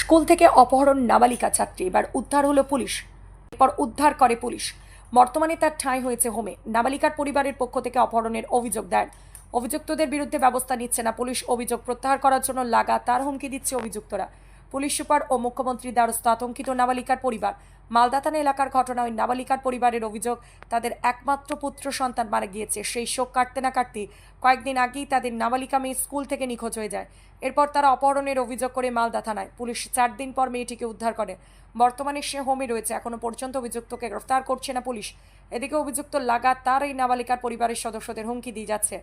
School থেকে অপহরণ নাবালিকা ছাত্রী। এবার উদ্ধার হলো পুলিশ। এরপর উদ্ধার করে পুলিশ। বর্তমানে তার ঠাঁই হয়েছে হোমে। নাবালিকার পরিবারের পক্ষ থেকে অপহরণের অভিযোগ দেন অভিযুক্তদের বিরুদ্ধে ব্যবস্থা নিচ্ছে না পুলিশ। অভিযোগ প্রত্যাহার করার জন্য লাগাতার হুমকি দিচ্ছে অভিযুক্তরা। পুলিশ সুপার ও মুখ্যমন্ত্রী দ্বারস্থ আতঙ্কিত নাবালিকার পরিবার। মালদাতানা এলাকার ঘটনা ওই নাবালিকার পরিবারের অভিযোগ, তাদের একমাত্র পুত্র সন্তান মারা গিয়েছে। সেই শোক কাটতে না কাটতে কয়েকদিন আগেই তাদের নাবালিকা মেয়ে স্কুল থেকে নিখোঁজ হয়ে যায়। এরপর তারা অপহরণের অভিযোগ করে মালদা থানায়। পুলিশ চার দিন পর মেয়েটিকে উদ্ধার করে। বর্তমানে সে হোমে রয়েছে। এখনও পর্যন্ত অভিযুক্তকে গ্রেফতার করছে না পুলিশ। এদিকে অভিযুক্ত লাগাতার এই নাবালিকার পরিবারের সদস্যদের হুমকি দিয়ে যাচ্ছে।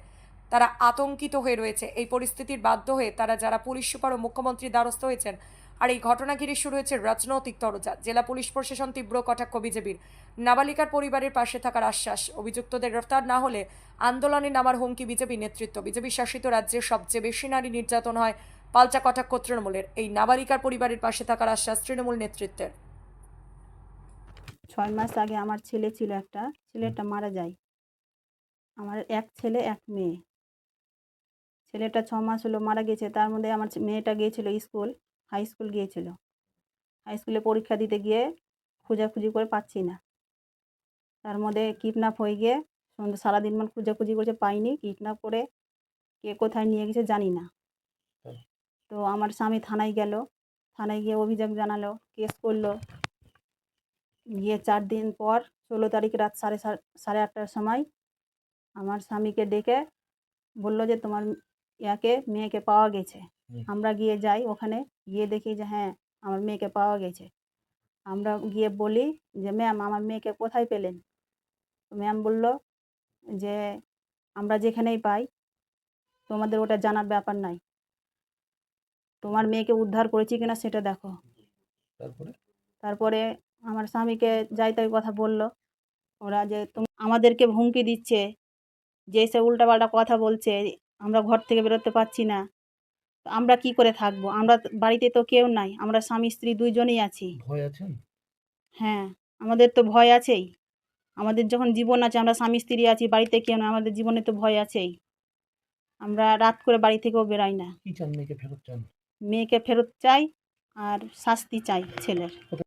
তারা আতঙ্কিত হয়ে রয়েছে। এই পরিস্থিতির বাধ্য হয়ে তারা যারা পুলিশ সুপার ও মুখ্যমন্ত্রীর দ্বারস্থ হয়েছেন আর এই ঘটনা ঘিরে শুরু হয়েছে রাজনৈতিক তরজা। জেলা পুলিশ প্রশাসন তীব্র কটাক্ষ বিজেপির। নাবালিকার পরিবারের পাশে থাকার আশ্বাস। অভিযুক্তদের গ্রেফতার না হলে আন্দোলনে নামার হুমকি বিজেপি নেতৃত্ব। বিজেপি শাসিত রাজ্যে সবচেয়ে বেশি নারী নির্যাতন হয় পাল্টা কটাক্ষ তৃণমূলের। এই নাবালিকার পরিবারের পাশে থাকার আশ্বাস তৃণমূল নেতৃত্বের। ছয় মাস আগে আমার ছেলে ছিল একটা। ছেলেটা মারা যায়। আমার এক ছেলে, এক মেয়ে। ছেলেটা ছ মাস হলো মারা গেছে। তার মধ্যে আমার মেয়েটা গিয়েছিল স্কুল। হাই স্কুল গিয়েছিল। হাই স্কুলে পরীক্ষা দিতে গিয়ে খোঁজাখুঁজি করে পাচ্ছি না। তার মধ্যে কিডন্যাপ হয়ে গিয়ে সারাদিন মান খোঁজাখুঁজি করছে পাইনি। কিডন্যাপ করে কে কোথায় নিয়ে গেছে জানি না। হ্যাঁ। তো আমার স্বামী থানায় গেল। থানায় গিয়ে অভিযোগ জানালো কেস করল। গিয়ে চার দিন পর ষোলো তারিখ রাত সাড়ে সাড়ে আটটার সময় আমার স্বামীকে ডেকে বলল যে তোমার ইয়াকে মেয়েকে পাওয়া গেছে। আমরা গিয়ে যাই ওখানে। গিয়ে দেখি যে হ্যাঁ আমার মেয়েকে পাওয়া গেছে। আমরা গিয়ে বলি যে ম্যাম আমার মেয়েকে কোথায় পেলেন? ম্যাম বলল যে আমরা যেখানেই পাই তোমাদের ওটা জানার ব্যাপার নাই। তোমার মেয়েকে উদ্ধার করেছি কিনা সেটা দেখো। তারপরে? তারপরে আমার স্বামীকে যাই তাই কথা বলল। ওরা যে তুমি আমাদেরকে হুমকি দিচ্ছে যে সে উল্টাপাল্টা কথা বলছে আমরা ঘর থেকে বেরোতে পারছি না। আমরা কি করে থাকব? আমরা বাড়িতে তো কেউ নাই। আমরা স্বামী স্ত্রী দুইজনেই আছি। ভয় হ্যাঁ আমাদের তো ভয় আছেই। আমাদের যখন জীবন আছে আমরা স্বামী স্ত্রী আছি বাড়িতে কেউ না আমাদের জীবনে তো ভয় আছেই। আমরা রাত করে বাড়ি থেকেও বেরাই না। কি চান মেয়েকে ফেরত চান? মেয়েকে ফেরত চাই আর শাস্তি চাই ছেলের।